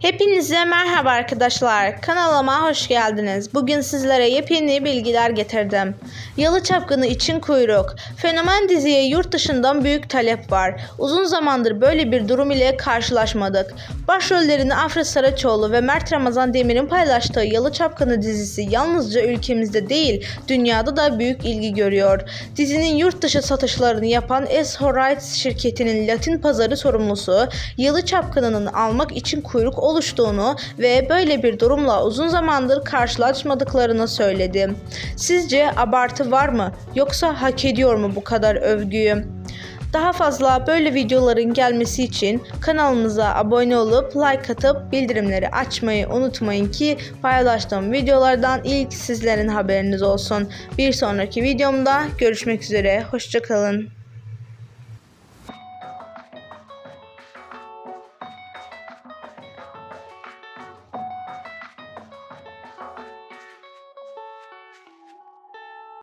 Hepinize merhaba arkadaşlar. Kanalıma hoş geldiniz. Bugün sizlere yepyeni bilgiler getirdim. Yalı Çapkını için kuyruk. Fenomen diziye yurt dışından büyük talep var. Uzun zamandır böyle bir durum ile karşılaşmadık. Başrollerini Afra Saraçoğlu ve Mert Ramazan Demir'in paylaştığı Yalı Çapkını dizisi yalnızca ülkemizde değil, dünyada da büyük ilgi görüyor. Dizinin yurt dışı satışlarını yapan S. Rights şirketinin Latin pazarı sorumlusu Yalı Çapkını'nın almak için kuyruk oluştuğunu ve böyle bir durumla uzun zamandır karşılaşmadıklarını söyledi. Sizce abartı var mı yoksa hak ediyor mu bu kadar övgüyü? Daha fazla böyle videoların gelmesi için kanalımıza abone olup like atıp bildirimleri açmayı unutmayın ki paylaştığım videolardan ilk sizlerin haberiniz olsun. Bir sonraki videomda görüşmek üzere. Hoşçakalın.